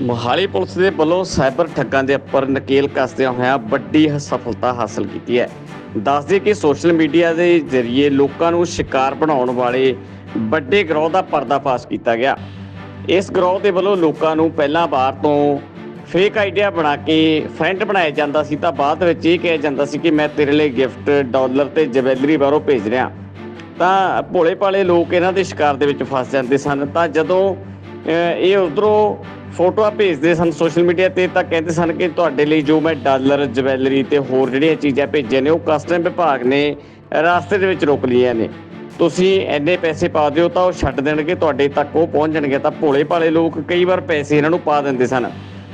Mohali police ਦੇ ਵੱਲੋਂ cyber ਠੱਗਾਂ ਦੇ ਉੱਪਰ ਨਕੇਲ ਕੱਸਦਿਆਂ ਹੋਇਆਂ ਵੱਡੀ ਸਫਲਤਾ ਹਾਸਲ ਕੀਤੀ ਹੈ। ਦੱਸਦੇ ਕਿ ਸੋਸ਼ਲ ਮੀਡੀਆ ਦੇ ਜ਼ਰੀਏ ਲੋਕਾਂ ਨੂੰ ਸ਼ਿਕਾਰ ਬਣਾਉਣ ਵਾਲੇ ਵੱਡੇ ਗਰੋਹ ਦਾ ਪਰਦਾਫਾਸ਼ ਕੀਤਾ ਗਿਆ। ਇਸ ਗਰੋਹ ਦੇ ਵੱਲੋਂ ਲੋਕਾਂ ਨੂੰ ਪਹਿਲਾਂ ਵਾਰ ਤੋਂ ਫੇਕ ਆਈਡੀਆ ਬਣਾ ਕੇ ਫਰੈਂਡ ਬਣਾਇਆ ਜਾਂਦਾ ਸੀ ਤਾਂ ਬਾਅਦ ਵਿੱਚ ਇਹ ਕਿਹਾ ਜਾਂਦਾ ਸੀ ਕਿ ਮੈਂ ਤੇਰੇ ਲਈ ਗਿਫਟ ਡਾਲਰ ਤੇ ਜਵੈਲਰੀ ਬਾਹਰੋਂ ਭੇਜ ਰਿਹਾ। ਤਾਂ ਭੋਲੇ ਭਾਲੇ ਲੋਕ ਇਹਨਾਂ ਦੇ ਸ਼ਿਕਾਰ ਦੇ ਵਿੱਚ ਫਸ ਜਾਂਦੇ ਸਨ। ਤਾਂ ਜਦੋਂ ਇਹ ਉਧਰੋਂ ਫੋਟੋਆਂ ਭੇਜਦੇ ਸਨ ਸੋਸ਼ਲ ਮੀਡੀਆ ਤੇ ਤਾਂ ਕਹਿੰਦੇ ਸਨ ਕਿ ਤੁਹਾਡੇ ਲਈ ਜੋ ਮੈਂ ਡਾਲਰ, ਜਵੈਲਰੀ ਤੇ ਹੋਰ ਜਿਹੜੀਆਂ ਚੀਜ਼ਾਂ ਭੇਜੀਆਂ ਨੇ, ਉਹ ਕਸਟਮ ਵਿਭਾਗ ਨੇ ਰਾਸਤੇ ਦੇ ਵਿੱਚ ਰੋਕ ਲਈਆਂ ਨੇ। ਤੁਸੀਂ ਐਨੇ ਪੈਸੇ ਪਾ ਦਿਓ ਤਾਂ ਉਹ ਛੱਡ ਦੇਣਗੇ, ਤੁਹਾਡੇ ਤੱਕ ਉਹ ਪਹੁੰਚ ਜਾਣਗੇ। ਤਾਂ ਭੋਲੇ ਭਾਲੇ ਲੋਕ ਕਈ ਵਾਰ ਪੈਸੇ ਇਹਨਾਂ ਨੂੰ ਪਾ ਦਿੰਦੇ ਸਨ।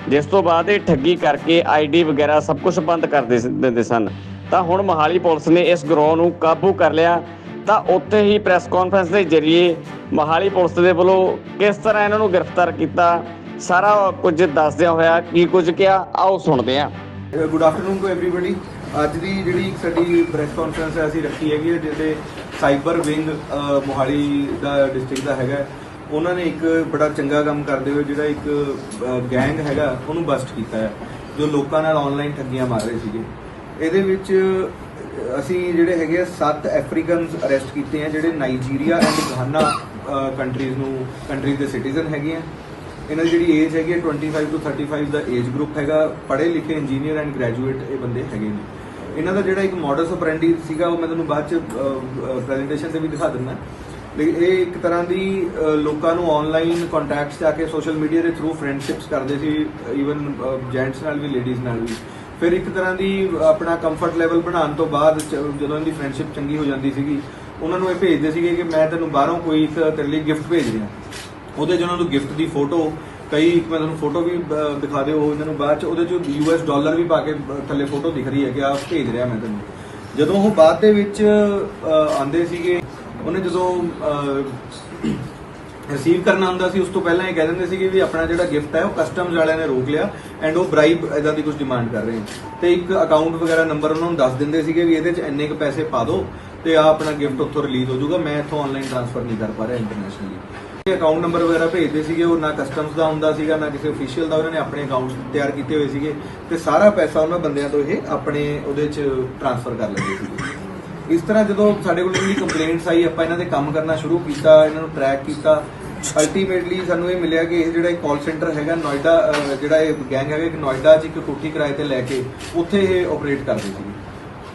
ਜਿਸ ਤੋਂ ਬਾਅਦ ਇਹ ਠੱਗੀ ਕਰਕੇ ਆਈਡੀ ਵਗੈਰਾ ਸਭ ਕੁਝ ਬੰਦ ਕਰ ਦਿੰਦੇ ਸਨ। ਤਾਂ ਹੁਣ ਮੋਹਾਲੀ ਪੁਲਿਸ ਨੇ ਇਸ ਗਰੋਹ ਨੂੰ ਕਾਬੂ ਕਰ ਲਿਆ। ਤਾਂ ਉੱਥੇ ਹੀ ਪ੍ਰੈਸ ਕਾਨਫਰੰਸ ਦੇ ਜ਼ਰੀਏ ਮੋਹਾਲੀ ਪੁਲਿਸ ਦੇ ਵੱਲੋਂ ਕਿਸ ਤਰ੍ਹਾਂ ਇਹਨਾਂ ਨੂੰ ਗ੍ਰਿਫਤਾਰ ਕੀਤਾ ਸਾਰਾ ਕੁਝ ਦੱਸਦਿਆਂ ਹੋਇਆ ਕੀ ਕੁਝ ਕਿਹਾ, ਆਓ ਸੁਣਦੇ ਹਾਂ। ਗੁੱਡ ਆਫਟਰਨੂਨ ਟੂ ਐਵਰੀਬਾਡੀ ਅੱਜ ਦੀ ਜਿਹੜੀ ਸਾਡੀ ਪ੍ਰੈਸ ਕਾਨਫਰੰਸ ਹੈ, ਅਸੀਂ ਰੱਖੀ ਹੈਗੀ ਹੈ, ਜਿਹਦੇ ਸਾਈਬਰ ਵਿੰਗ ਮੋਹਾਲੀ ਦਾ ਡਿਸਟ੍ਰਿਕਟ ਦਾ ਹੈਗਾ ਉਹਨਾਂ ਨੇ ਇੱਕ ਬੜਾ ਚੰਗਾ ਕੰਮ ਕਰਦੇ ਹੋਏ ਜਿਹੜਾ ਇੱਕ ਗੈਂਗ ਹੈਗਾ, ਉਹਨੂੰ ਬਸਟ ਕੀਤਾ ਹੈ, ਜੋ ਲੋਕਾਂ ਨਾਲ ਆਨਲਾਈਨ ਠੱਗੀਆਂ ਮਾਰ ਰਹੇ ਸੀਗੇ। ਇਹਦੇ ਵਿੱਚ ਅਸੀਂ ਜਿਹੜੇ ਹੈਗੇ ਆ, ਸੱਤ ਅਫਰੀਕਨਸ ਅਰੈਸਟ ਕੀਤੇ ਆ, ਜਿਹੜੇ ਨਾਈਜੀਰੀਆ ਐਂਡ ਗਾਨਾ ਕੰਟਰੀਜ਼ ਨੂੰ ਕੰਟਰੀਜ਼ ਦੇ ਸਿਟੀਜ਼ਨ ਹੈਗੇ ਆ। ਇਹਨਾਂ ਦੀ ਜਿਹੜੀ ਏਜ ਹੈਗੀ ਹੈ 25 ਤੋਂ 35 ਦਾ ਏਜ ਗਰੁੱਪ ਹੈਗਾ। ਪੜ੍ਹੇ ਲਿਖੇ ਇੰਜੀਨੀਅਰ ਐਂਡ ਗ੍ਰੈਜੂਏਟ ਇਹ ਬੰਦੇ ਹੈਗੇ ਨੇ। ਇਹਨਾਂ ਦਾ ਜਿਹੜਾ ਇੱਕ ਮੋਡਸ ਆਪਰੈਂਡੀ ਸੀਗਾ, ਉਹ ਮੈਂ ਤੁਹਾਨੂੰ ਬਾਅਦ ਚ ਪ੍ਰੈਜੈਂਟੇਸ਼ਨ ਤੇ ਵੀ ਦਿਖਾ ਦਿੰਦਾ। ਲੇਕਿਨ ਇਹ ਇੱਕ ਤਰ੍ਹਾਂ ਦੀ ਲੋਕਾਂ ਨੂੰ ਆਨਲਾਈਨ ਕੰਟੈਕਟਸ ਜਾ ਕੇ ਸੋਸ਼ਲ ਮੀਡੀਆ ਦੇ ਥਰੂ ਫਰੈਂਡਸ਼ਿਪਸ ਕਰਦੇ ਸੀ। ਈਵਨ ਜੈਂਟਸ ਨਾਲ ਵੀ ਲੇਡੀਜ਼ ਨਾਲ ਵੀ। ਫਿਰ ਇੱਕ ਤਰ੍ਹਾਂ ਦੀ ਆਪਣਾ ਕੰਫਰਟ ਲੈਵਲ ਬਣਾਉਣ ਤੋਂ ਬਾਅਦ ਚ- ਜਦੋਂ ਇਹਦੀ ਫਰੈਂਡਸ਼ਿਪ ਚੰਗੀ ਹੋ ਜਾਂਦੀ ਸੀਗੀ, ਉਹਨਾਂ ਨੂੰ ਇਹ ਭੇਜਦੇ ਸੀਗੇ ਕਿ ਮੈਂ ਤੈਨੂੰ ਬਾਹਰੋਂ ਕੋਈ ਤੇਰੇ ਲਈ ਗਿਫਟ ਭੇਜ ਰਿਹਾ। ਉਹਦੇ 'ਚ ਉਹਨਾਂ ਨੂੰ ਗਿਫਟ ਦੀ ਫੋਟੋ ਕਈ ਮੈਂ ਤੁਹਾਨੂੰ ਫੋਟੋ ਵੀ ਦਿਖਾ ਦਿਓ ਇਹਨਾਂ ਨੂੰ ਬਾਅਦ ਚ ਉਹਦੇ 'ਚ ਯੂਐਸ ਡਾਲਰ ਵੀ ਪਾ ਕੇ ਥੱਲੇ ਫੋਟੋ ਦਿਖ ਰਹੀ ਹੈ ਕਿ ਆਹ ਭੇਜ ਰਿਹਾ ਮੈਂ ਤੈਨੂੰ। ਜਦੋਂ ਉਹ ਬਾਅਦ ਦੇ ਵਿੱਚ ਅਹ, ਆਂਦੇ ਸੀਗੇ ਉਹਨੇ ਜਦੋਂ ਰਿਸੀਵ ਕਰਨਾ ਹੁੰਦਾ ਸੀ ਉਸ ਤੋਂ ਪਹਿਲਾਂ ਇਹ ਕਹਿ ਦਿੰਦੇ ਸੀਗੇ ਵੀ ਆਪਣਾ ਜਿਹੜਾ ਗਿਫਟ ਹੈ ਉਹ ਕਸਟਮਸ ਵਾਲਿਆਂ ਨੇ ਰੋਕ ਲਿਆ ਐਂਡ ਉਹ ਬ੍ਰਾਈਬ ਇਦਾਂ ਦੀ ਕੁਝ ਡਿਮਾਂਡ ਕਰ ਰਹੇ ਹੈ ਤੇ ਇੱਕ ਅਕਾਊਂਟ ਵਗੈਰਾ ਨੰਬਰ ਉਹਨਾਂ ਨੂੰ ਦੱਸ ਦਿੰਦੇ ਸੀਗੇ ਵੀ ਇਹਦੇ 'ਚ ਇੰਨੇ ਕੁ ਪੈਸੇ ਪਾ ਦਿਓ ਤੇ ਆ ਆਪਣਾ ਗਿਫਟ ਉੱਥੋਂ ਰਿਲੀਜ਼ ਹੋ ਜਾਊਗਾ ਮੈਂ ਇੱਥੋਂ ਆਨਲਾਈਨ ਟ੍ਰਾਂਸਫਰ ਨਹੀਂ ਕਰ ਪਾ ਰਿਹਾ ਇੰਟਰਨੈਸ਼ਨਲੀ ਅਕਾਊਂਟ ਨੰਬਰ ਵਗੈਰਾ ਭੇਜਦੇ ਸੀਗੇ, ਉਹ ਨਾ ਕਸਟਮਸ ਦਾ ਹੁੰਦਾ ਸੀਗਾ, ਨਾ ਕਿਸੇ ਅਫੀਸ਼ੀਅਲ ਦਾ, ਉਹਨਾਂ ਨੇ ਆਪਣੇ ਅਕਾਊਂਟਸ ਤਿਆਰ ਕੀਤੇ ਹੋਏ ਸੀਗੇ ਤੇ ਸਾਰਾ ਪੈਸਾ ਉਹਨਾਂ ਬੰਦਿਆਂ ਤੋਂ ਇਹ ਆਪਣੇ ਉਹਦੇ 'ਚ ਟ੍ਰਾਂਸਫਰ ਕਰ ਲੈਂਦੇ ਸੀਗੇ। ਇਸ ਤਰ੍ਹਾਂ ਜਦੋਂ ਸਾਡੇ ਕੋਲ ਜਿਹੜੀ ਕੰਪਲੇਂਟਸ ਆਈ, ਆਪਾਂ ਇਹਨਾਂ ਦੇ ਕੰਮ ਕਰਨਾ ਸ਼ੁਰੂ ਕੀਤਾ, ਇਹਨਾਂ ਨੂੰ ਟਰੈਕ ਕੀਤਾ ਅਲਟੀਮੇਟਲੀ ਸਾਨੂੰ ਇਹ ਮਿਲਿਆ ਕਿ ਇਹ ਜਿਹੜਾ ਇੱਕ ਕਾਲ ਸੈਂਟਰ ਹੈਗਾ ਨੋਇਡਾ ਜਿਹੜਾ ਇਹ ਗੈਂਗ ਹੈਗਾ ਇੱਕ ਨੋਇਡਾ 'ਚ ਇੱਕ ਕੋਠੀ ਕਿਰਾਏ ਤੇ ਲੈ ਕੇ ਉੱਥੇ ਇਹ ਆਪਰੇਟ ਕਰਦੇ ਸੀਗੇ।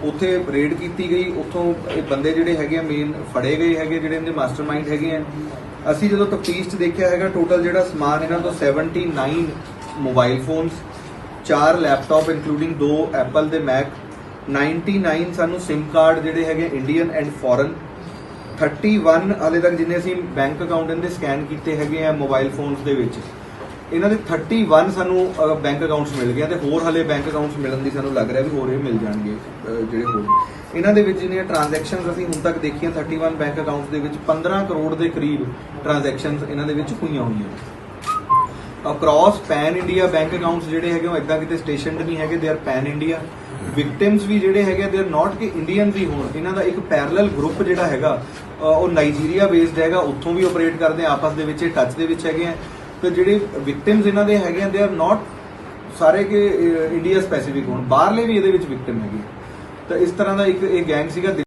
ਉੱਥੇ ਰੇਡ ਕੀਤੀ ਗਈ, ਉੱਥੋਂ ਇਹ ਬੰਦੇ ਜਿਹੜੇ ਹੈਗੇ ਆ ਮੇਨ ਫੜੇ ਗਏ ਹੈਗੇ, ਜਿਹੜੇ ਇਹਦੇ ਮਾਸਟਰਮਾਈਂਡ ਹੈਗੇ ਆ। ਅਸੀਂ ਜਦੋਂ ਤਫਤੀਸ਼ 'ਚ ਦੇਖਿਆ ਹੈਗਾ ਟੋਟਲ ਜਿਹੜਾ ਸਮਾਨ ਇਹਨਾਂ ਤੋਂ 79 ਮੋਬਾਈਲ ਫੋਨਸ ਚਾਰ ਲੈਪਟਾਪ ਇਨਕਲੂਡਿੰਗ ਦੋ ਐਪਲ ਦੇ ਮੈਕ 99 ਸਾਨੂੰ SIM ਕਾਰਡ ਜਿਹੜੇ ਹੈਗੇ ਇੰਡੀਅਨ ਐਂਡ ਫੋਰਨ 31 ਹਾਲੇ ਤੱਕ ਜਿੰਨੇ ਅਸੀਂ ਬੈਂਕ ਅਕਾਊਂਟ ਇਹਦੇ ਸਕੈਨ ਕੀਤੇ ਹੈਗੇ ਆ ਮੋਬਾਈਲ ਫੋਨਸ ਦੇ ਵਿੱਚ। ਇਹਨਾਂ ਦੇ 31 ਸਾਨੂੰ ਬੈਂਕ ਅਕਾਊਂਟਸ ਮਿਲ ਗਏ ਆ ਤੇ ਹੋਰ ਹਲੇ ਬੈਂਕ ਅਕਾਊਂਟਸ ਮਿਲਣ ਦੀ ਸਾਨੂੰ ਲੱਗ ਰਿਹਾ ਵੀ ਹੋਰ ਇਹ ਮਿਲ ਜਾਣਗੇ ਜਿਹੜੇ ਹੋਰ ਇਹਨਾਂ ਦੇ ਵਿੱਚ ਜਿਹੜੀਆਂ ਟ੍ਰਾਂਜੈਕਸ਼ਨਸ ਅਸੀਂ ਹੁਣ ਤੱਕ ਦੇਖੀਆਂ 31 ਬੈਂਕ ਅਕਾਊਂਟਸ ਦੇ ਵਿੱਚ 15 ਕਰੋੜ ਦੇ ਕਰੀਬ ਟ੍ਰਾਂਜੈਕਸ਼ਨਸ ਇਹਨਾਂ ਦੇ ਵਿੱਚ ਹੋਈਆਂ ਹੋਈਆਂ across pan India bank accounts ਜਿਹੜੇ ਹੈਗੇ ਉਹ ਇਦਾਂ ਕਿਤੇ ਸਟੇਸ਼ਨਡ ਨਹੀਂ ਹੈਗੇ they are pan India victims ਵੀ ਜਿਹੜੇ ਹੈਗੇ ਦੇ ਆਰ ਨਾਟ ਕਿ ਇੰਡੀਅਨ ਵੀ ਹੋਣ। ਇਹਨਾਂ ਦਾ ਇੱਕ ਪੈਰਲਲ ਗਰੁੱਪ ਜਿਹੜਾ ਹੈਗਾ ਉਹ ਨਾਈਜੀਰੀਆ ਬੇਸਡ ਹੈਗਾ, ਉੱਥੋਂ ਵੀ ਆਪਰੇਟ ਕਰਦੇ ਆ, ਆਪਸ ਦੇ ਵਿੱਚ ਇਹ ਟੱਚ ਦੇ ਵਿੱਚ ਹੈਗੇ ਆ। ਤੇ ਜਿਹੜੇ ਵਿਕਟਿਮਸ ਇਹਨਾਂ ਦੇ ਹੈਗੇ ਆ ਦੇ ਆਰ ਨਾਟ ਸਾਰੇ ਕਿ ਇੰਡੀਆ ਸਪੈਸੀਫਿਕ ਹੋਣ। ਬਾਹਰਲੇ ਵੀ ਇਹਦੇ ਵਿੱਚ ਵਿਕਟਿਮ ਹੈਗੇ ਤਾਂ ਇਸ ਤਰ੍ਹਾਂ ਦਾ ਇੱਕ ਇਹ ਗੈਂਗ ਸੀਗਾ